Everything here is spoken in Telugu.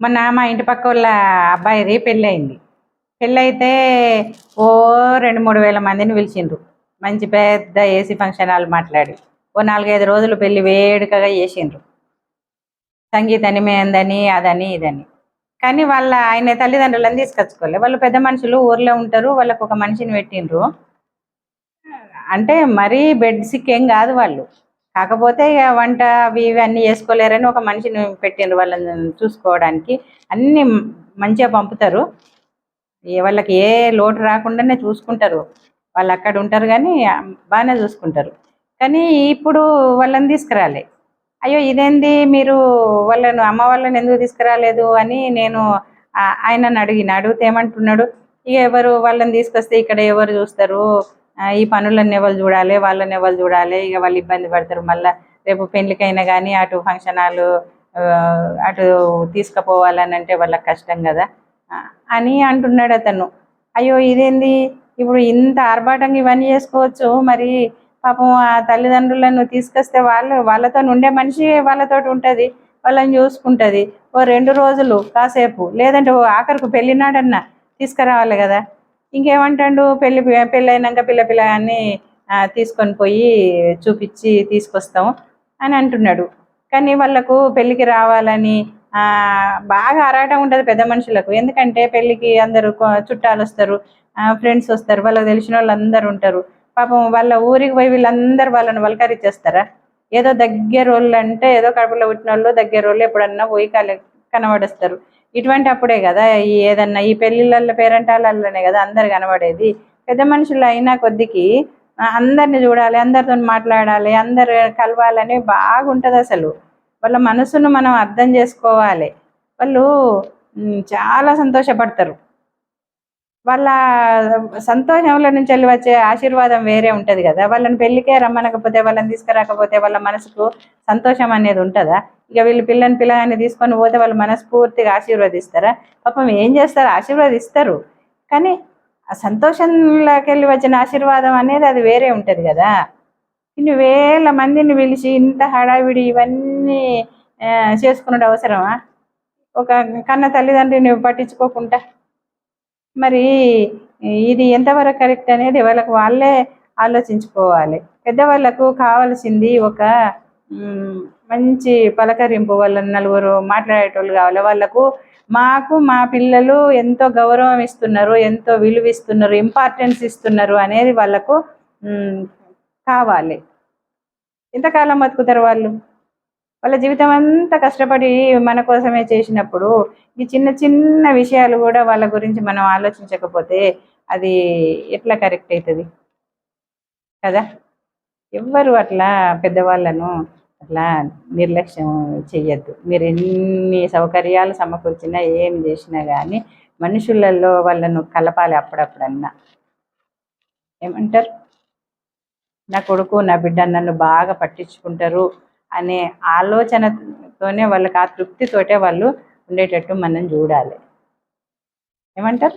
మొన్న మా ఇంటి పక్క వాళ్ళ అబ్బాయిది పెళ్ళి అయింది పెళ్ళి అయితే ఓ రెండు మూడు వేల మందిని పిలిచిండ్రు. మంచి పెద్ద ఏసీ ఫంక్షన్ హాల్ మాట్లాడి. ఓ నాలుగైదు రోజులు పెళ్ళి వేడుకగా చేసిండ్రు. సంగీతని మేందని అదని ఇదని. కానీ వాళ్ళ ఆయన తల్లిదండ్రులను తీసుకొచ్చుకోలే. వాళ్ళు పెద్ద మనుషులు ఊర్లో ఉంటారు. వాళ్ళకు ఒక మనిషిని పెట్టిండ్రు. అంటే మరీ బెడ్ సిక్ ఏం కాదు వాళ్ళు. కాకపోతే ఇక వంట అవి ఇవి అన్నీ చేసుకోలేరని ఒక మనిషిని పెట్టిండ్రు వాళ్ళని చూసుకోవడానికి. అన్నీ మంచిగా పంపుతారు. వాళ్ళకి ఏ లోటు రాకుండానే చూసుకుంటారు. వాళ్ళు అక్కడ ఉంటారు కానీ బాగానే చూసుకుంటారు. కానీ ఇప్పుడు వాళ్ళని తీసుకురాలే. అయ్యో ఇదేంది? మీరు వాళ్ళను అమ్మ వాళ్ళని ఎందుకు తీసుకురాలేదు అని నేను ఆయనను అడిగిన. అడిగితే ఏమంటున్నాడు? ఇక ఎవరు వాళ్ళని తీసుకొస్తే ఇక్కడ ఎవరు చూస్తారు? ఈ పనులన్నీ ఎవరు చూడాలి వాళ్ళని ఎవరు చూడాలి ఇక వాళ్ళు ఇబ్బంది పడతారు. మళ్ళీ రేపు పెళ్ళికైనా కానీ అటు ఫంక్షన్ హాల్ అటు తీసుకుపోవాలని అంటే వాళ్ళకి కష్టం కదా. అని అంటున్నాడు అతను. అయ్యో ఇదేంది? ఇప్పుడు ఇంత ఆర్భాటంగా ఇవన్నీ చేసుకోవచ్చు. మరి పాపం ఆ తల్లిదండ్రులను తీసుకొస్తే వాళ్ళు వాళ్ళతో ఉండే మనిషి వాళ్ళతో ఉంటుంది వాళ్ళని చూసుకుంటుంది. ఓ రెండు రోజులు కాసేపు లేదంటే ఓ ఆఖరికి పెళ్ళినాడన్నా తీసుకురావాలి కదా. ఇంకేమంటాడు? పెళ్ళి పెళ్ళి అయినాక పిల్ల పిల్ల అని తీసుకొని పోయి చూపించి తీసుకొస్తాం అని అంటున్నాడు. కానీ వాళ్ళకు పెళ్ళికి రావాలని ఆ, బాగా ఆరాటం ఉంటుంది పెద్ద మనుషులకు. ఎందుకంటే పెళ్ళికి అందరూ చుట్టాలు వస్తారు ఫ్రెండ్స్ వస్తారు వాళ్ళకి తెలిసిన వాళ్ళు అందరు ఉంటారు. పాపం వాళ్ళ ఊరికి పోయి వీళ్ళందరూ వాళ్ళని వలకరిచ్చేస్తారా? ఏదో దగ్గర వాళ్ళు అంటే ఏదో కడుపులో పుట్టిన వాళ్ళు దగ్గర వాళ్ళు ఎప్పుడన్నా పోయి కల కనబడేస్తారు. ఇటువంటి అప్పుడే కదా ఈ ఏదన్నా ఈ పెళ్ళిళ్ళల్లో పేరెంటాలలోనే కదా అందరు కనబడేది. పెద్ద మనుషులు అయినా కొద్దికి అందరిని చూడాలి అందరితో మాట్లాడాలి అందరు కలవాలని బాగుంటుంది అసలు. వాళ్ళ మనసును మనం అర్థం చేసుకోవాలి. వాళ్ళు చాలా సంతోషపడతారు. వాళ్ళ సంతోషంలో నుంచి వెళ్ళి వచ్చే ఆశీర్వాదం వేరే ఉంటుంది కదా. వాళ్ళని పెళ్ళికే రమ్మనకపోతే వాళ్ళని తీసుకురాకపోతే వాళ్ళ మనసుకు సంతోషం అనేది ఉంటుందా? ఇక వీళ్ళు పిల్లని పిల్లగాన్ని తీసుకొని పోతే వాళ్ళు మనస్ఫూర్తిగా ఆశీర్వదిస్తారా? పాపం ఏం చేస్తారు? ఆశీర్వదిస్తారు. కానీ ఆ సంతోషంలోకి వెళ్ళి వచ్చిన ఆశీర్వాదం అనేది అది వేరే ఉంటుంది కదా. ఇన్ని వేల మందిని పిలిచి ఇంత హడావిడి ఇవన్నీ ఆ, చేసుకున్నది అవసరమా? ఒక కన్న తల్లిదండ్రిని పట్టించుకోకుండా. మరి ఇది ఎంతవరకు కరెక్ట్ అనేది వాళ్ళకు వాళ్ళే ఆలోచించుకోవాలి. పెద్దవాళ్ళకు కావాల్సింది ఒక మంచి పలకరింపు వాళ్ళ నలుగురు మాట్లాడేటోళ్ళు కావాలి. వాళ్ళకు మాకు మా పిల్లలు ఎంతో గౌరవం ఇస్తున్నారు ఎంతో విలువ ఇస్తున్నారు ఇంపార్టెన్స్ ఇస్తున్నారు అనేది వాళ్ళకు కావాలి. ఎంతకాలం బతుకుతారు వాళ్ళు? వాళ్ళ జీవితం అంతా కష్టపడి మన కోసమే చేసినప్పుడు ఈ చిన్న చిన్న విషయాలు కూడా వాళ్ళ గురించి మనం ఆలోచించకపోతే అది ఎట్లా కరెక్ట్ అవుతుంది? కదా? ఎవ్వరు అట్లా పెద్దవాళ్ళను అట్లా నిర్లక్ష్యం చెయ్యొద్దు. మీరు ఎన్ని సౌకర్యాలు సమకూర్చినా ఏం చేసినా కానీ మనుషులలో వాళ్ళను కలపాలి అప్పుడప్పుడన్నా. ఏమంటారు? నా కొడుకు నా బిడ్డ నన్ను బాగా పట్టించుకుంటారు అనే ఆలోచనతోనే వాళ్ళకి ఆ తృప్తితోటే వాళ్ళు ఉండేటట్టు మనం చూడాలి. ఏమంటారు?